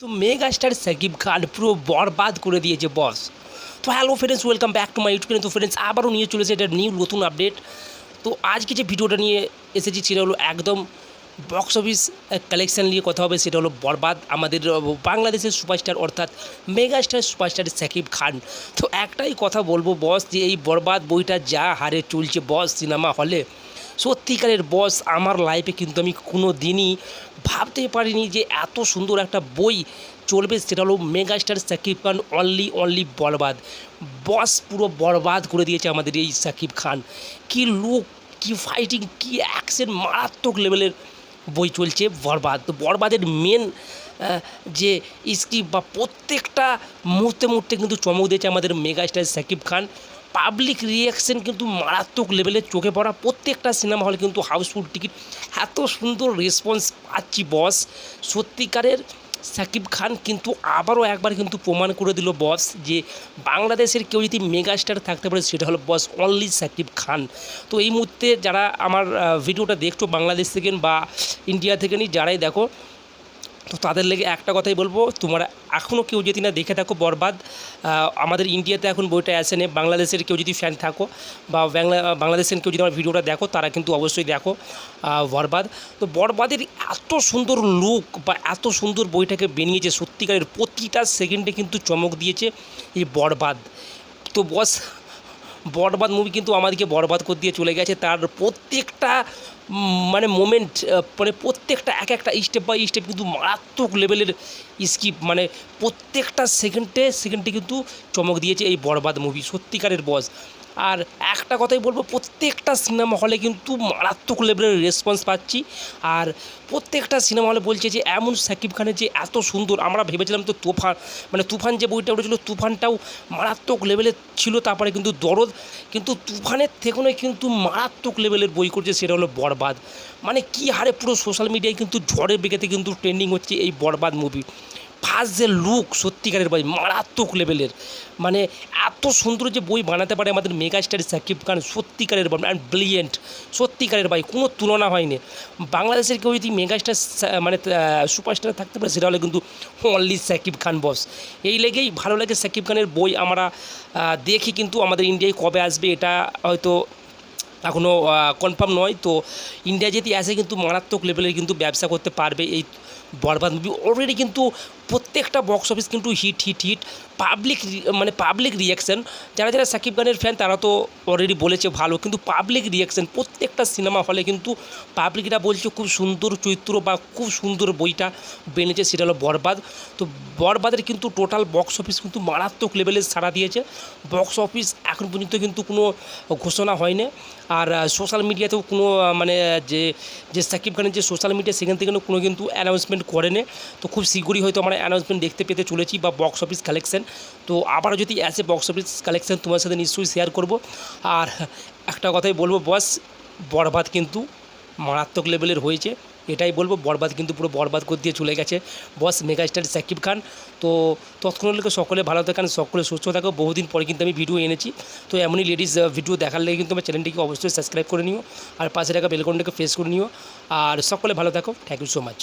তো mega star Shakib খান পুরো বরবাদ করে দিয়েছে বস তো hello friends welcome back to my YouTube তো ফ্রেন্ডস আবারও নিয়ে চলেছে এটা নিউ নতুন আপডেট তো আজকে যে ভিডিওটা নিয়ে এসেছি সেটা হলো একদম বক্স অফিস কালেকশন নিয়ে কথা হবে, সেটা হলো বরবাদ আমাদের বাংলাদেশের সুপারস্টার অর্থাৎ mega star superstar Shakib Khan. তো একটাই কথা বলব বস যে এই বরবাদ বইটা যা হারে চলছে বস সিনেমা হলে সত্যিকারের বস আমার লাইফে কিন্তু আমি কোনো দিনই ভাবতে পারিনি যে এত সুন্দর একটা বই চলবে, সেটা হলো megastar Shakib Khan only only Borbaad. Boss পুরো বরবাদ করে দিয়েছে আমাদের এই সাকিব খান। কি লুক কি ফাইটিং কি অ্যাকশন মারাত্মক লেভেলের বই চলছে বরবাদ। তো বরবাদের মেন যে স্ক্রিপ্ট বা প্রত্যেকটা মুহূর্তে মুহূর্তে কিন্তু চমক দিয়েছে আমাদের mega star Shakib Khan. Public reaction কিন্তু মারাত্মক লেভেলের চোখে পড়া প্রত্যেকটা সিনেমা হলে কিন্তু হাউসফুল টিকিট এত সুন্দর রেসপন্স পাচ্ছি বস সত্যিকারের সাকিব খান কিন্তু আবারও একবার কিন্তু প্রমাণ করে দিল বস যে বাংলাদেশের কেউ যদি মেগা স্টার থাকতে পারে সেটা হলো বস অনলি সাকিব খান। তো এই মুহূর্তে যারা আমার ভিডিওটা দেখছ বাংলাদেশ থেকে বা ইন্ডিয়া থেকে নি যারাই দেখো তো তাদের লেগে একটা কথাই বলব, তোমরা এখনও কেউ যদি না দেখে থাকো বরবাদ আমাদের ইন্ডিয়াতে এখন বইটা আসে নে, বাংলাদেশের কেউ যদি ফ্যান থাকো বা বাংলা, বাংলাদেশের কেউ যদি আমার ভিডিওটা দেখো, তারা কিন্তু অবশ্যই দেখো বরবাদ। তো বরবাদের এত সুন্দর লুক বা এত সুন্দর বইটাকে বেরিয়েছে, সত্যিকারের প্রতিটা সেকেন্ডে কিন্তু চমক দিয়েছে এই বরবাদ। তো বস বরবাদ মুভি কিন্তু আমাদেরকে বরবাদ করে দিয়ে চলে গেছে। তার প্রত্যেকটা মানে মোমেন্ট মানে প্রত্যেকটা এক একটা স্টেপ বাই স্টেপ কিন্তু মারাত্মক লেভেলের স্কিপ মানে প্রত্যেকটা সেকেন্ডে সেকেন্ডে কিন্তু চমক দিয়েছে এই বরবাদ মুভি সত্যিকারের বস আর একটা কথাই বলব, প্রত্যেকটা সিনেমা হলে কিন্তু মারাত্মক লেভেলের রেসপন্স পাচ্ছি। আর প্রত্যেকটা সিনেমা হলে বলছে যে, এমন সাকিব খানের যে এত সুন্দর, আমরা ভেবেছিলাম তো তুফান মানে তুফান যে বইটা উঠেছিল, তুফানটাও মারাত্মক লেভেলের ছিল, তারপরে কিন্তু দরদ, কিন্তু তুফানের থেকেও কিন্তু মারাত্মক লেভেলের বই করছে, সেটা হলো বরবাদ। মানে কি হারে পুরো সোশ্যাল মিডিয়ায় কিন্তু ঝড়ের বেগেতে কিন্তু ট্রেন্ডিং হচ্ছে এই বরবাদ মুভি ফার্স্ট যে লুক সত্যিকারের বই মারাত্মক লেভেলের মানে এত সুন্দর যে বই বানাতে পারে আমাদের মেগা স্টার সাকিব খান, সত্যিকারের বই অ্যান্ড ব্রিলিয়েন্ট সত্যিকারের ভাই, কোনো তুলনা হয়নি। বাংলাদেশের কেউ যদি মেগা স্টার মানে সুপারস্টার থাকতে পারে, সেটা হলে কিন্তু অনলি সাকিব খান বস এই লেগেই ভালো লাগে সাকিব খানের বই আমরা দেখি কিন্তু আমাদের ইন্ডিয়ায় কবে আসবে, এটা হয়তো এখনও কনফার্ম নয়। তো ইন্ডিয়া যদি আসে, কিন্তু মারাত্মক লেভেলের কিন্তু ব্যবসা করতে পারবে এই বরবাদ মুভি অলরেডি কিন্তু প্রত্যেকটা বক্স অফিস কিন্তু হিট হিট হিট পাবলিক মানে পাবলিক রিয়াকশান যারা যারা সাকিব খানের ফ্যান তারা তো অলরেডি বলেছে ভালো। কিন্তু পাবলিক রিয়াকশান প্রত্যেকটা সিনেমা হলে কিন্তু পাবলিকরা বলছে খুব সুন্দর চরিত্র বা খুব সুন্দর বইটা বেনেছে, সেটা হলো বরবাদ। তো বরবাদের কিন্তু টোটাল বক্স অফিস কিন্তু মারাত্মক লেভেলে সাড়া দিয়েছে। বক্স অফিস এখন পর্যন্ত কিন্তু কোনো ঘোষণা হয়নি। আর সোশ্যাল মিডিয়াতেও কোনো মানে যে যে সাকিব খানের যে সোশ্যাল মিডিয়া সেখান থেকে কোনো কিন্তু অ্যানাউন্সমেন্ট করেনি। তো খুব শীঘ্রই হয়তো আমরা অ্যানাউন্সমেন্ট দেখতে পেতে চলেছি বা বক্স অফিস কালেকশন তো আবারও যদি অ্যাসে বক্স অফিস কালেকশন তোমার সাথে নিশ্চয়ই শেয়ার করব। আর একটা কথাই বলব বস বরবাদ কিন্তু মারাত্মক লেভেলের হয়েছে। এটাই বলব, বরবাদ কিন্তু পুরো বরবাদ করে দিয়ে চলে গেছে। বস মেগাস্টার সাকিব খান, তো তৎক্ষণ লোকে সকলে ভালো থাকেন, সকলে সুস্থ থাকো। বহুদিন পরে কিন্তু আমি ভিডিও এনেছি। তো এমনই লেডিস ভিডিও দেখার লেগে কিন্তু আমার চ্যানেলটিকে অবশ্যই সাবস্ক্রাইব করে নিও। আর পাশে থাকা বেলকনটাকে ফেস করে নিও। আর সকলে ভালো থাকো। Thank you so much